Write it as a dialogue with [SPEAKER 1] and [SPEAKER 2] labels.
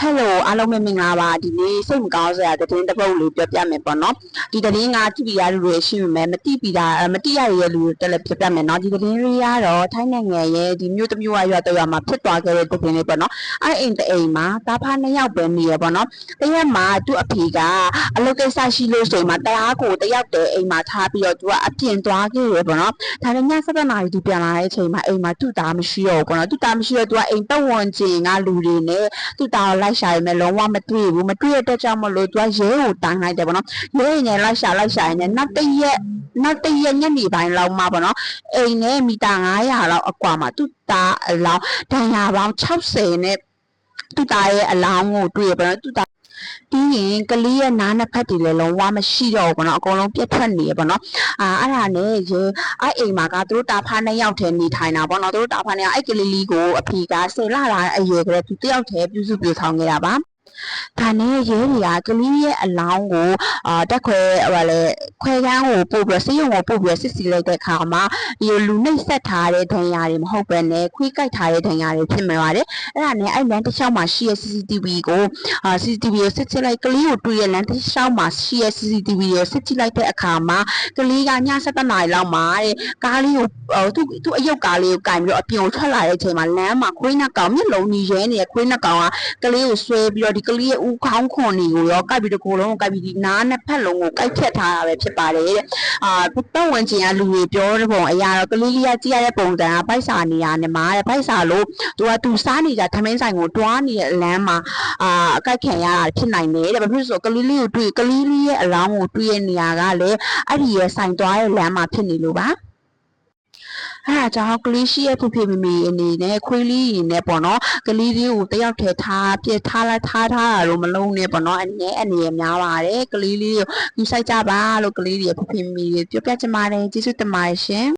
[SPEAKER 1] ဟယ်လိုအားလုံးပဲမင်္ဂလာပါဒီနေ့စိတ်မကောင်းစရာသတင်းတစ်ပုဒ်လေးပြောပြမယ်ပေါ့နော်ဒီသတင်းကကြည့်ပြီးရလူတွေရှိပေမဲ့မတိပြီးတာမတိရရဲ့လူတွေတက်လည်းပြောပြမယ်နော်ဒီသတင်းလေးကတော့ထိုင်းနိုင်ငံရဲ့ဒီမြို့တစ်မြို့အရွာတစ်ရွာမှာဖြစ်သွားခဲ့တဲ့သတင်းလေးပေါ့နော်အဲ့အိမ်တအိမ်မှာတာဖာနှစ်ယောက်ပဲနေရပေါ့နော်တရက်မှာသူ့အဖေကအလုပ်ကိစ္စရှိလို့ဆိုရင်မှတရားကိုတယောက်တည်းအိမ်မှာထားပြီးတော့သူကအပြင်သွားခဲ့ရပေါ့နော်ဒါနဲ့ည7နာရီသူပြန်လာတဲ့အချိန်မှာအိမ်မှာသူ့သားမရှိတော့ဘူးပေါ့နော်သူ့သားမရှိတော့သူကအိမ်ပတ်ဝန်းကျင်ကလူတွေနဲ့သူ့သားကိုလိုက်ရှာရမယ်လုံးဝမတွေ့ဘူးမတွေ့ရတဲ့ကြောင့်မလို့သူကရဲကိုတိုင်လိုက်တယ်ပေါ့နော်ရဲရင်လည်းလိုက်ရှာလိုက်ရှာရင်လည်းနောက်တစ်ရက်နောက်တစ်ရက်ညနေပိုင်းလောက်မှပေါ့နော်အိမ်နဲ့မီတာ900လောက်အကွာမှာသူ့သားအလောင်းဒဏ်ရာပေါင်း60နဲ့သူ့သားရဲ့အလောင်းကိုတွေ့ရပေါ့နော်သူ့သား ပြီးရင်ကလေးရဲ့နားနှစ်ဖက်တွေလည်းလုံးဝမရှိတော့ဘူးပေါ့နော်အကုန်လုံးပြတ်ထွက်နေရပေါ့နော်အာအဲ့ဒါနဲ့ရဲအဲ့အိမ်မှာကသူတို့တာဖာနှစ်ယောက်တည်းနေထိုင်တာပေါ့နော်သူတို့တာဖာနှစ်ယောက်အဲ့ကလေးလေးကိုအဖေကဆယ်လလာအရွယ်ကလေးသူတယောက်တည်းပြုစုပြဆောင်ခဲ့တာပါဒါနဲ့ရဲတွေကကလေးရဲ့အလောင်းကိုအာတက်ခွဲဟိုလေ ခွဲကန်းကိုပို့ပြီးတော့ဆေးရုံကိုပို့ပြီးတော့စစ်စီလိုက်တဲ့အခါမှာဒီလူနှိပ်ဆက်ထားတဲ့ဒဏ်ရာတွေမဟုတ်ဘဲနဲ့ခွေးကိုက်ထားတဲ့ဒဏ်ရာတွေဖြစ်မှာပါတယ်အဲ့ဒါနဲ့အဲ့လမ်းတစ်လျှောက်မှာရှိရဲ့ CCTV ကိုအာ CCTV ကိုစစ်ချလိုက်ကလေးကိုတွေ့ရလမ်းတစ်လျှောက်မှာရှိရဲ့ CCTV ကိုစစ်ချလိုက်တဲ့အခါမှာကလေးကည7နာရီလောက်မှာတဲ့ကားလေးကိုဟိုသူသူအယုတ်ကားလေးကိုကင်ပြီးတော့အပြင်ကိုထွက်လာတဲ့အချိန်မှာလမ်းမှာခွေးနှက်ကောင်မျက်လုံးကြီးရဲနေတဲ့ခွေးနှက်ကောင်ကကလေးကိုဆွဲပြီးတော့ဒီကလေးရဲ့ဦးခေါင်းခွန်တွေကိုရောကိုက်ပြီးတကိုယ်လုံးကိုကိုက်ပြီးဒီနားနှစ်ဖက်လုံးကိုကိုက်ဖြတ်ထားတာပဲဖြစ်ပါတယ်တဲ့အာပတ်ဝန်းကျင်ကလူတွေပြောတဲ့ပုံအရာတော့ကလေးလေးကကြည့်ရတဲ့ပုံစံကပိုက်စာနေရနေမှာတဲ့ပိုက်စာလို့သူကသူစားနေကြသမင်းဆိုင်ကိုတွားနေတဲ့အလမ်းမှာအာအကိုက်ခံရတာဖြစ်နိုင်တယ်တဲ့ဘာဖြစ်လို့လဲဆိုတော့ကလေးလေးကိုတွေ့ကလေးလေးရဲ့အလောင်းကိုတွေ့ရနေရကလည်းအဲ့ဒီရဲ့ဆိုင်သွားရဲ့လမ်းမှာဖြစ်နေလို့ပါ အဲ့ဒါကြောင့်ကလေးရှိရဲ့ဖဖေမမေအနေနဲ့ခွေးလေးရင်နဲ့ပေါ့နော်ကလေးလေးကိုတယောက်တည်းထားပြစ်ထားလိုက်ထားထားတာလို့မလုံးနဲ့ပေါ့နော်အနေအနေရများပါတယ်ကလေးလေးကိုယူဆိုင်ကြပါလို့ကလေးတွေဖဖေမမေပြောပြချင်ပါတယ်ကျေးဇူးတင်ပါတယ်ရှင်